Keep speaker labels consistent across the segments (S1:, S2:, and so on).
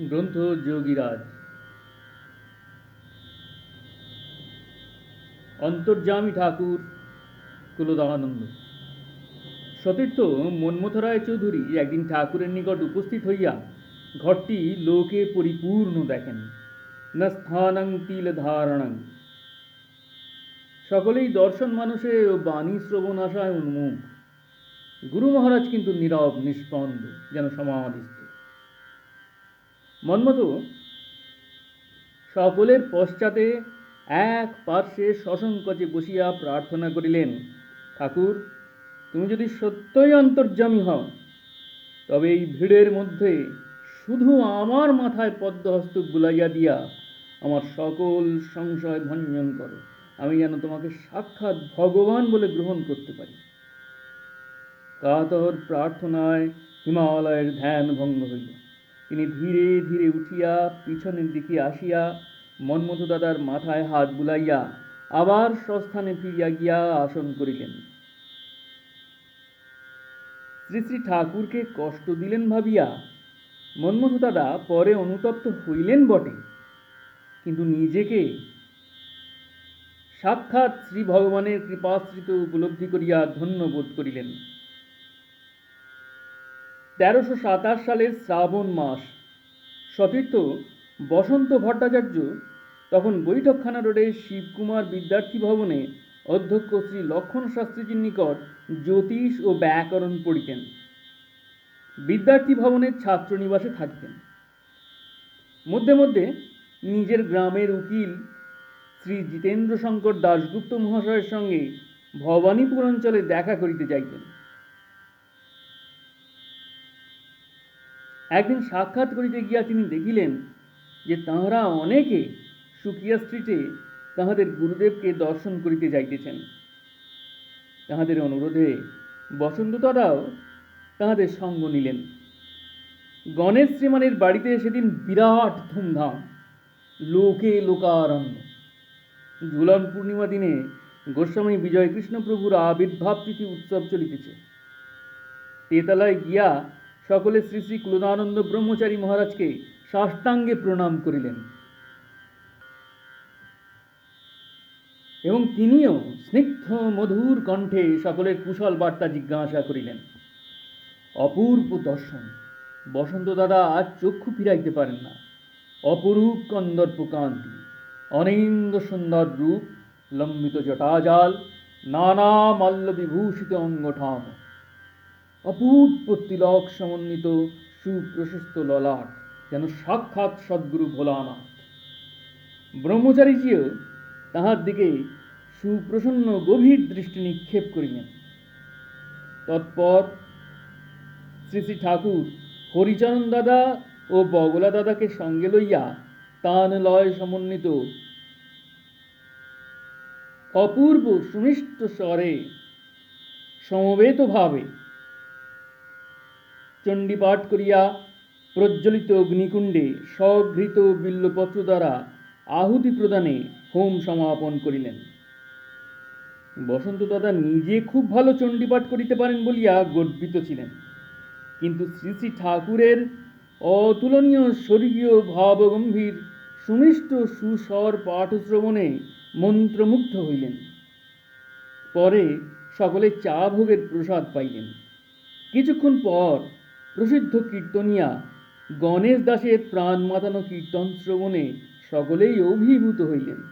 S1: গ্রন্থ যোগীরাজ। অন্তর্যামী ঠাকুর কুলদানন্দ। সতীর্থ মন্মথ রায় চৌধুরী একদিন ঠাকুরের নিকট উপস্থিত হইয়া ঘরটি লোকে পরিপূর্ণ দেখেন। না স্থানং তিল ধারণং। সকলেই দর্শন মানুষে ও বাণী শ্রবণ আশায় উন্মুখ। গুরু মহারাজ কিন্তু নীরব, নিষ্পন্দ, যেন সমাধিস্থ। মন্মথ, সকলের পশ্চাতে এক পার্শ্বে সসংকোচে বসিয়া প্রার্থনা করিলেন, ঠাকুর, তুমি যদি সত্যই অন্তর্যামী হও, তবে এই ভিড়ের মধ্যে শুধু আমার মাথায় পদ্মহস্ত বুলাইয়া দিয়া আমার সকল সংশয় ভঞ্জন করো। আমি যেন তোমাকে সাক্ষাৎ ভগবান বলে গ্রহণ করতে পারি। কাতর প্রার্থনায় হিমালয়ের ধ্যান ভঙ্গ হইল। তিনি ধীরে ধীরে উঠিয়া পিছনের দিকে আসিয়া মন্মথ দাদার মাথায় হাত বুলাইয়া আবার স্বস্থানে ফিরিয়া গিয়া আসন করিলেন। শ্রী শ্রী ঠাকুরকে কষ্ট দিলেন ভাবিয়া মন্মথ দাদা পরে অনুতপ্ত হইলেন বটে। কিন্তু নিজেকে সাক্ষাৎ শ্রী ভগবানের কৃপাশ্রিত উপলব্ধি করিয়া ধন্য বোধ করিলেন। তেরোশো সাতাশ সালের শ্রাবণ মাস। সতীর্থ বসন্ত ভট্টাচার্য তখন বৈঠকখানা রোডে শিবকুমার বিদ্যার্থী ভবনে অধ্যক্ষ শ্রী লক্ষণ শাস্ত্রীজির নিকট জ্যোতিষ ও ব্যাকরণ পড়িতেন। বিদ্যার্থী ভবনের ছাত্রনিবাসে থাকিতেন। মধ্যে মধ্যে নিজের গ্রামের উকিল শ্রী জিতেন্দ্র শঙ্কর দাশগুপ্ত মহাশয়ের সঙ্গে ভবানীপুর অঞ্চলে দেখা করিতে যাইতেন। একদিন সাক্ষাৎ করিতে গিয়া তিনি দেখিলেন যে তাঁহারা অনেকে সুকিয়া স্ট্রিটে তাহাদের গুরুদেবকে দর্শন করিতে যাইতেছেন। তাহাদের অনুরোধে বসন্ততারাও তাহাদের সঙ্গ নিলেন। গণেশ শ্রীমানের বাড়িতে সেদিন বিরাট ধুমধাম, লোকে লোকারণ্য। ঝুলন পূর্ণিমা দিনে গোস্বামী বিজয় কৃষ্ণ প্রভুর আবির্ভাব তিথি উৎসব চলিতেছে। তেতলায় গিয়া সকলে শ্রী শ্রী কুলদানন্দ ব্রহ্মচারী মহারাজকে সাষ্টাঙ্গে প্রণাম করিলেন। এবং তিনিও স্নিগ্ধ মধুর কণ্ঠে সকলের কুশল বার্তা জিজ্ঞাসা করিলেন, অপূর্ব দর্শন, বসন্ত দাদা আজ চক্ষু ফিরাইতে পারেন না। অপরূপ কন্দর্প কান্তি, অনিন্দ সুন্দর রূপ, লম্বিত জটাজাল, নানা মাল্য বিভূষিত অঙ্গঠাম। অপূর্ব তিলক সমন্বিত সুপ্রশস্ত ললাট, যেন সাক্ষাৎ সদ্গুরু ভোলানাথ। ব্রহ্মচারীজিও তাহার দিকে সুপ্রসন্ন গভীর দৃষ্টি নিক্ষেপ করিলেন। তৎপর শ্রী শ্রী ঠাকুর হরিচরণ দাদা ও বগলা দাদাকে সঙ্গে লইয়া তান লয় সমন্বিত অপূর্ব সুমিষ্ট স্বরে সমবেত ভাবে চণ্ডীপাঠ করিয়া প্রজ্বলিত অগ্নিকুণ্ডে স্বঘৃত বিল্লপত্র দ্বারা আহুতি প্রদানে হোম সমাপন করিলেন। বসন্ত দাদা নিজে খুব ভালো চণ্ডীপাঠ করিতে পারেন বলিয়া গর্বিত ছিলেন। কিন্তু শ্রী শ্রী ঠাকুরের অতুলনীয় স্বর্গীয় ভাবগম্ভীর সুমিষ্ট সুস্বর পাঠ শ্রবণে মন্ত্রমুগ্ধ হইলেন। পরে সকলে চা ভোগের প্রসাদ পাইলেন। কিছুক্ষণ পর প্রসিদ্ধ কীর্তনিয়া। গণেশ দাসের প্রাণ মাতানো কীর্তন শ্রবণে সকলেই অভিভূত হইলেন।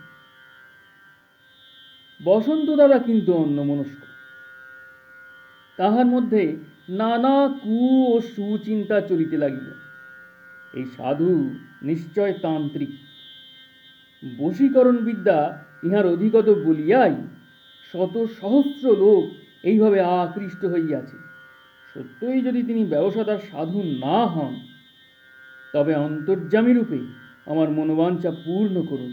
S1: বসন্ত দাদা কিন্তু অন্যমনস্ক। তাহার মধ্যে নানা কু ও সুচিন্তা চলিতে লাগিল। এই সাধু নিশ্চয় তান্ত্রিক। বশীকরণ বিদ্যা ইহার অধিগত বলিয়াই শত সহস্র লোক এইভাবে আকৃষ্ট হইয়াছে। সত্যই যদি তিনি ব্যবসাদার সাধু না হন, তবে অন্তর্যামী রূপে আমার মনোবাঞ্ছা পূর্ণ করুন।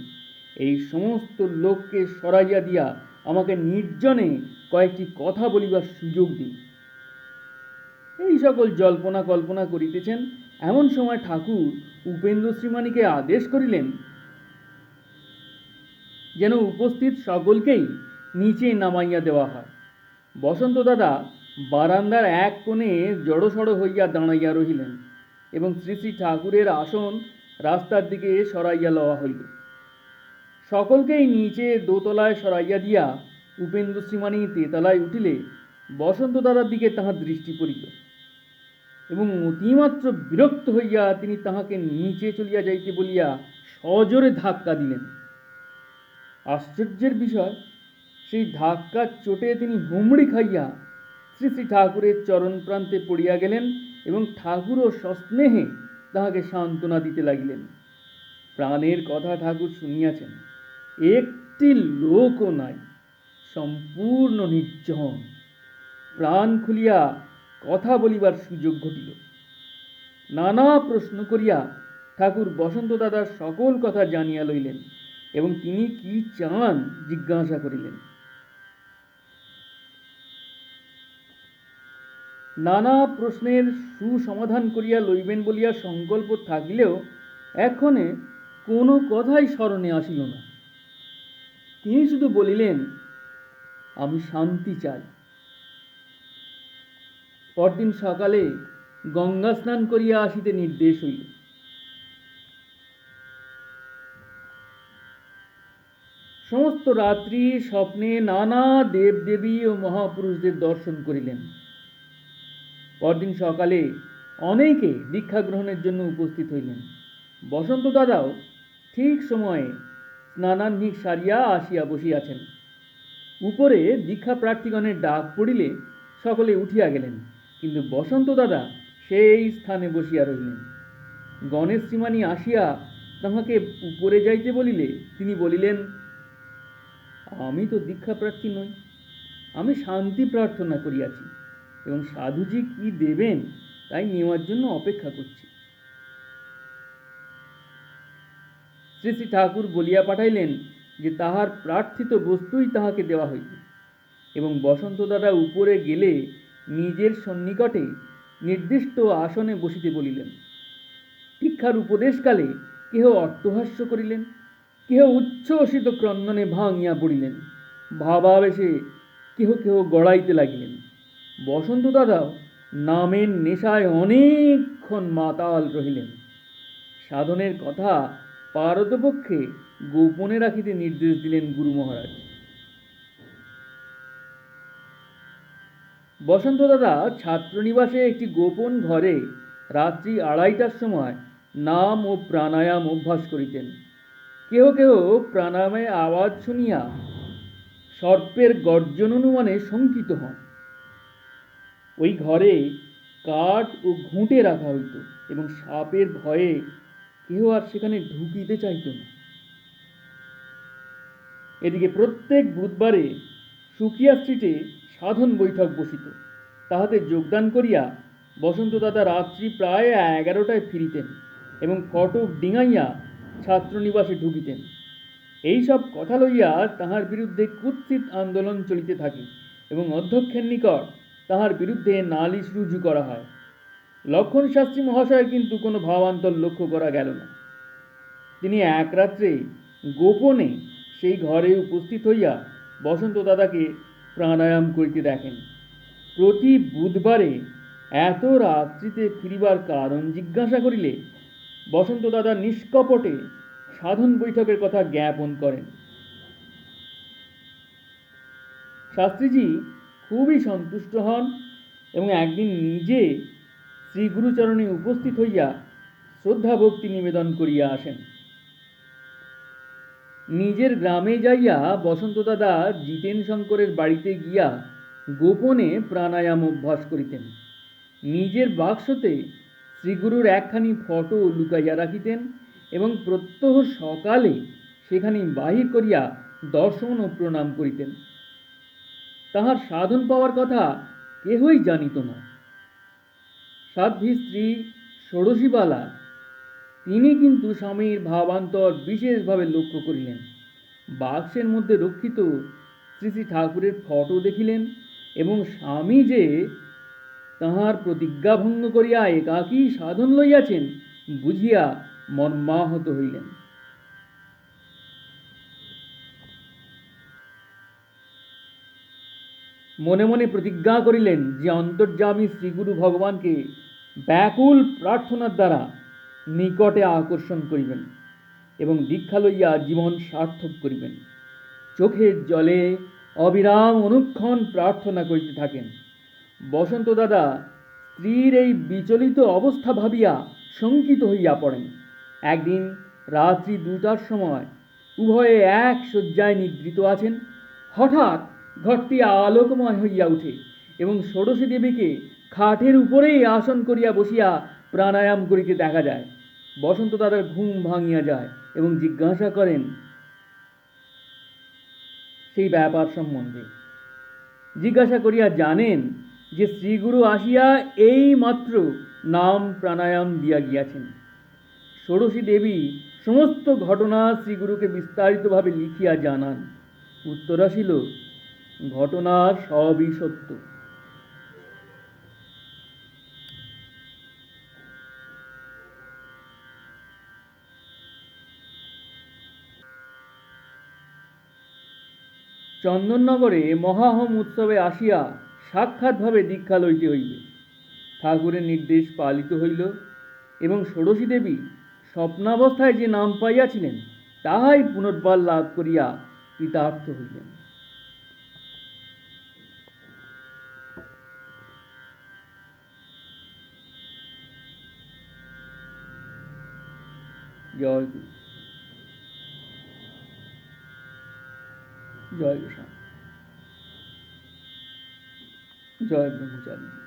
S1: এই সমস্ত লোককে সরাইয়া দিয়া আমাকে নির্জনে কয়েকটি কথা বলিবার সুযোগ দিন। এই সকল জল্পনা কল্পনা করিতেছেন, এমন সময় ঠাকুর উপেন্দ্র শ্রীমানীকে আদেশ করিলেন, যেন উপস্থিত সকলকেই নিচে নামাইয়া দেওয়া হয়। বসন্ত দাদা বারান্দার এক কোণে জড়সড় হইয়া দাঁড়াইয়া রহিলেন এবং শ্রী শ্রী ঠাকুরের আসন রাস্তার দিকে সরাইয়া লওয়া হইল। সকলকেই নিচে দোতলায় সরাইয়া দিয়া উপেন্দ্র শ্রীমানী তেতলায় উঠিলে বসন্ত দাদার দিকে তাহার দৃষ্টি পড়িল এবং অতিমাত্র বিরক্ত হইয়া তিনি তাহাকে নিচে চলিয়া যাইতে বলিয়া সজোরে ধাক্কা দিলেন। আশ্চর্যের বিষয়, সেই ধাক্কার চোটে তিনি হুমড়ি খাইয়া শ্রী শ্রী ঠাকুরের চরণ প্রান্তে পড়িয়া গেলেন এবং ঠাকুরও সস্নেহে তাহাকে সান্ত্বনা দিতে লাগিলেন। প্রাণের কথা ঠাকুর শুনিয়াছেন। একটি লোকও নাই, সম্পূর্ণ নির্জন। প্রাণ খুলিয়া কথা বলিবার সুযোগ ঘটিল। নানা প্রশ্ন করিয়া ঠাকুর বসন্ত দাদার সকল কথা জানিয়া লইলেন এবং তিনি কি চান জিজ্ঞাসা করিলেন। নানা প্রশ্নের সুসমাধান করিয়া লইবেন বলিয়া সংকল্প থাকিলেও এক্ষণে কোনো কথাই স্মরণে আসিল না। তিনি শুধু বলিলেন, আমি শান্তি চাই। পরদিন সকালে গঙ্গা স্নান করিয়া আসিতে নির্দেশ হইল। সমস্ত রাত্রি স্বপ্নে নানা দেবদেবী ও মহাপুরুষদের দর্শন করিলেন। পরদিন সকালে অনেকে দীক্ষা গ্রহণের জন্য উপস্থিত হইলেন। বসন্ত দাদাও ঠিক সময়ে স্নানান্বিক সারিয়া আসিয়া বসিয়াছেন। উপরে দীক্ষা প্রার্থীগণের ডাক পড়িলে সকলে উঠিয়া গেলেন, কিন্তু বসন্ত দাদা সেই স্থানে বসিয়া রহিলেন। গণেশ শ্রীমানী আসিয়া তাহাকে উপরে যাইতে বলিলে তিনি বলিলেন, আমি তো দীক্ষা প্রার্থী নই, আমি শান্তি প্রার্থনা করিয়াছি। এবং সাধুজি কি দেবেন তাই নেওয়ার জন্য অপেক্ষা করছি। শ্রী শ্রী ঠাকুর বলিয়া পাঠাইলেন যে তাহার প্রার্থিত বস্তুই তাহাকে দেওয়া হইবে এবং বসন্ত দাদা উপরে গেলে নিজের সন্নিকটে নির্দিষ্ট আসনে বসিতে বলিলেন শিক্ষার উপদেশকালে কেহ অট্টহাস্য করিলেন? কেহ উচ্ছ্বসিত ক্রন্দনে ভাঙিয়া পড়িলেন? ভাবাবেশে কেহ কেহ গড়াইতে লাগিলেন? বসন্ত দাদাও নামের নেশায় অনেকক্ষণ মাতাল রহিলেন। সাধনের কথা পারতপক্ষে গোপনে রাখিতে নির্দেশ দিলেন গুরু মহারাজ। বসন্ত দাদা ছাত্রনিবাসে একটি গোপন ঘরে রাত্রি আড়াইটার সময় নাম ও প্রাণায়াম অভ্যাস করিতেন। কেহ কেহ প্রাণায়ামের আওয়াজ শুনিয়া সর্পের গর্জন অনুমানে শঙ্কিত হন। ওই ঘরে কাঠ ও ঘুঁটে রাখা হইত এবং সাপের ভয়ে কেহ আর সেখানে ঢুকিতে চাইত না। এদিকে প্রত্যেক বুধবারে সুকিয়া স্ট্রিটে সাধন বৈঠক বসিত। তাহাতে যোগদান করিয়া বসন্ত দাদা রাত্রি প্রায় এগারোটায় ফিরিতেন এবং ফটক ডিঙাইয়া ছাত্রনিবাসে ঢুকিতেন। এই সব কথা লইয়া তাহার বিরুদ্ধে কুৎসিত আন্দোলন চলিতে থাকে এবং অধ্যক্ষের নিকট তাহার বিরুদ্ধে নালিশ রুজু করা হয়। লক্ষণ শাস্ত্রী মহাশয় কিন্তু কোনো ভাবান্তর লক্ষ্য করা গেল না। তিনি এক রাত্রে গোপনে সেই ঘরে উপস্থিত হইয়া বসন্ত দাদাকে প্রাণায়াম করিতে দেখেন। প্রতি বুধবারে এত রাত্রিতে ফিরিবার কারণ জিজ্ঞাসা করিলে বসন্ত দাদা নিষ্কপটে সাধন বৈঠকের কথা জ্ঞাপন করেন। শাস্ত্রীজি খুবই সন্তুষ্ট হন এবং একদিন নিজে শ্রী গুরুচরণে উপস্থিত হইয়া শ্রদ্ধা ভক্তি নিবেদন করিয়া আসেন। নিজের গ্রামে যাইয়া বসন্ত দাদা জিতেন শঙ্করের বাড়িতে গিয়া গোপনে প্রাণায়াম অভ্যাস করিতেন। নিজের বাক্সতে শ্রীগুরুর একখানি ফটো লুকাইয়া রাখিতেন এবং প্রত্যহ সকালে সেখানে বাহির করিয়া দর্শন ও প্রণাম করিতেন। তাহার সাধন পাওয়ার কথা কেহই জানিত না। সাধ্বী স্ত্রী ষোড়শীবালা তিনি কিন্তু স্বামীর ভাবান্তর বিশেষভাবে লক্ষ্য করিলেন। বাক্সের মধ্যে রক্ষিত শ্রী শ্রী ঠাকুরের ফটো দেখিলেন এবং স্বামী যে তাহার প্রতিজ্ঞা ভঙ্গ করিয়া একাকী সাধন লইয়াছেন বুঝিয়া মর্মাহত হইলেন। মনে মনে প্রতিজ্ঞা করিলেন যে অন্তর্যামী শ্রীগুরু ভগবানকে ব্যাকুল প্রার্থনার দ্বারা নিকটে আকর্ষণ করিবেন এবং দীক্ষা লইয়া জীবন সার্থক করিবেন। চোখের জলে অবিরাম অনুক্ষণ প্রার্থনা করিতে থাকেন। বসন্ত দাদা স্ত্রীর এই বিচলিত অবস্থা ভাবিয়া শঙ্কিত হইয়া পড়েন। একদিন রাত্রি দুটার সময় উভয়ে এক শয্যায় নিদ্রিত আছেন। হঠাৎ ঘরটি আলোকময় হইয়া উঠে এবং ষোড়শী দেবীকে খাটের উপরেই আসন করিয়া বসিয়া প্রাণায়াম করিতে দেখা যায়। বসন্ত তাদের ঘুম ভাঙিয়া যায় এবং জিজ্ঞাসা করেন, সেই ব্যাপার সম্বন্ধে? জিজ্ঞাসা করিয়া জানেন যে শ্রীগুরু আসিয়া এই মাত্র নাম প্রাণায়াম দিয়া গিয়াছেন। ষোড়শী দেবী সমস্ত ঘটনা শ্রীগুরুকে বিস্তারিতভাবে লিখিয়া জানান। উত্তর আসিল ঘটনার সবই সত্য। চন্দননগরে মহাহোম উৎসবে আসিয়া সাক্ষাৎভাবে দীক্ষা লইতে হইবে। ঠাকুরের নির্দেশ পালিত হইল এবং ষোড়শী দেবী স্বপ্নাবস্থায় যে নাম পাইয়াছিলেন, তাহাই পুনর্বার লাভ করিয়া কৃতার্থ হইলেন। জয় গুরু জয়